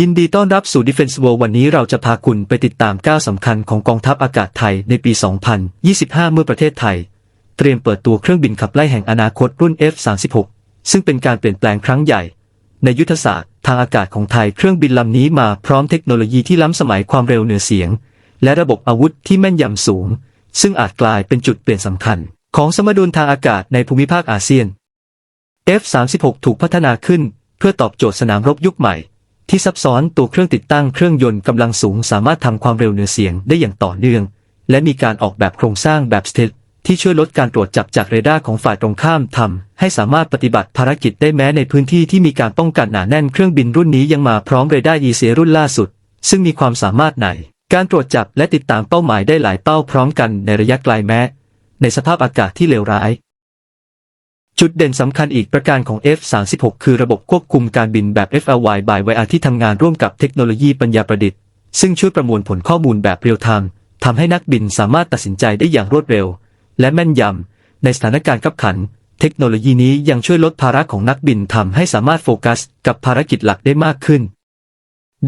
ยินดีต้อนรับสู่ Defense World วันนี้เราจะพาคุณไปติดตามก้าวสำคัญของกองทัพอากาศไทยในปี 2025 เมื่อประเทศไทย เตรียมเปิดตัวเครื่องบินขับไล่แห่งอนาคตรุ่น F-36 ซึ่งเป็นการเปลี่ยนแปลงครั้งใหญ่ ในยุทธศาสตร์ทางอากาศของไทยเครื่องบินลำนี้มาพร้อมเทคโนโลยีที่ล้ำสมัยความเร็วเหนือเสียง และระบบอาวุธที่แม่นยำสูง ซึ่งอาจกลายเป็นจุดเปลี่ยนสำคัญ ของสมดุลทางอากาศในภูมิภาคอาเซียน F-36 ถูกพัฒนาขึ้น เพื่อตอบโจทย์สนามรบยุคใหม่ ที่ซับซ้อนตัวเครื่องติดตั้งเครื่องยนต์กำลังสูงสามารถทำความเร็วเหนือเสียงได้อย่างต่อเนื่อง และมีการออกแบบโครงสร้างแบบสเตลที่ช่วยลดการตรวจจับจากเรดาร์ของฝ่ายตรงข้ามทำให้สามารถปฏิบัติภารกิจได้แม้ในพื้นที่ที่มีการป้องกันหนาแน่นเครื่องบินรุ่นนี้ยังมาพร้อมเรดาร์ ECA รุ่นล่าสุด ซึ่งมีความสามารถในการตรวจจับและติดตามเป้าหมายได้หลายเป้าพร้อมกันในระยะไกลแม้ ในสภาพอากาศที่เลวร้าย จุดเด่นสำคัญอีกประการของ F36 คือระบบควบคุมการบินแบบ FLY by wire ที่ทำงานร่วมกับเทคโนโลยีปัญญาประดิษฐ์ ซึ่งช่วยประมวลผลข้อมูลแบบเรียลไทม์ทำให้นักบินสามารถตัดสินใจได้อย่างรวดเร็ว และแม่นยำในสถานการณ์ขับขัน เทคโนโลยีนี้ยังช่วยลดภาระของนักบินทำให้สามารถโฟกัส กับภารกิจหลักได้มากขึ้น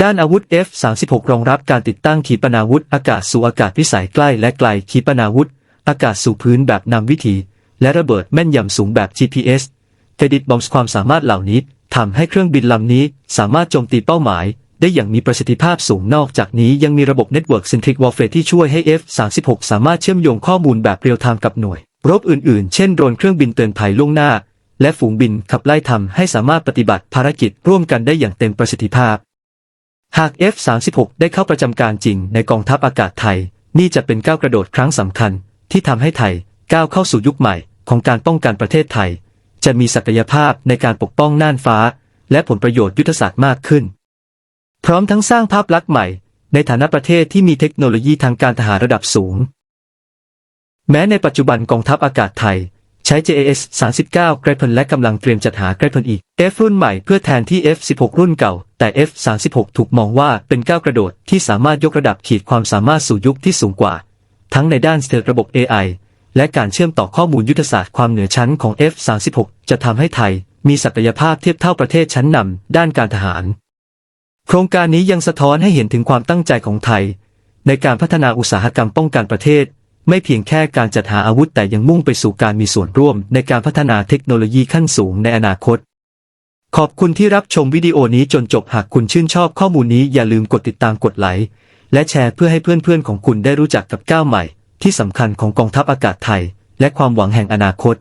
ด้านอาวุธ F36 รองรับการติดตั้งขีปนาวุธอากาศสู่อากาศวิสัยใกล้และไกลขีปนาวุธอากาศสู่พื้นแบบนำวิถี และระเบิดแม่นยำสูงแบบ GPS เครดิตบอมส์ความสามารถเหล่านี้ทำให้เครื่องบินลำนี้สามารถโจมตีเป้าหมาย ได้อย่างมีประสิทธิภาพสูงนอกจากนี้ยังมีระบบ Network Centric Warfare ที่ช่วยให้ F36 สามารถเชื่อมโยงข้อมูลแบบเรียลไทม์กับหน่วย รบอื่นๆ เช่นโดรนเครื่องบินเตือนภัยล่วงหน้า และฝูงบินขับไล่ทำให้สามารถปฏิบัติภารกิจร่วมกันได้อย่างเต็มประสิทธิภาพ หาก F36 ได้เข้าประจำการจริงในกองทัพอากาศไทย นี่จะเป็นก้าวกระโดดครั้งสำคัญ ที่ทำให้ไทยก้าวเข้าสู่ยุคใหม่ ของการป้องกันประเทศไทย จะมีศักยภาพในการปกป้องน่านฟ้า และผลประโยชน์ยุทธศาสตร์มากขึ้น พร้อมทั้งสร้างภาพลักษณ์ใหม่ ในฐานะประเทศที่มีเทคโนโลยีทางการทหารระดับสูง แม้ในปัจจุบันกองทัพอากาศไทย ใช้ JAS 39 Gripen และกำลังเตรียมจัดหา Gripen อีก F รุ่นใหม่เพื่อแทนที่ F16 รุ่นเก่า แต่ F36 ถูกมองว่าเป็นก้าวกระโดดที่สามารถยกระดับขีดความสามารถสู่ยุคที่สูงกว่า ทั้งในด้านเสเตลระบบ AI และการเชื่อมต่อข้อมูลยุทธศาสตร์ความเหนือชั้นของ F36 จะทำให้ไทย มีศักยภาพเทียบเท่าประเทศชั้นนำด้านการทหาร โครงการนี้ยังสะท้อนให้เห็นถึงความตั้งใจของไทย ในการพัฒนาอุตสาหกรรมป้องกันประเทศ ไม่เพียงแค่การจัดหาอาวุธแต่ยังมุ่งไปสู่การมีส่วนร่วม ในการพัฒนาเทคโนโลยีขั้นสูงในอนาคต ขอบคุณที่รับชมวิดีโอนี้จนจบหากคุณชื่นชอบข้อมูลนี้อย่าลืมกดติดตามกดไลค์และแชร์เพื่อให้เพื่อนๆของคุณได้รู้จักกับก้าวใหม่ ที่สำคัญของกองทัพอากาศไทย และความหวังแห่งอนาคต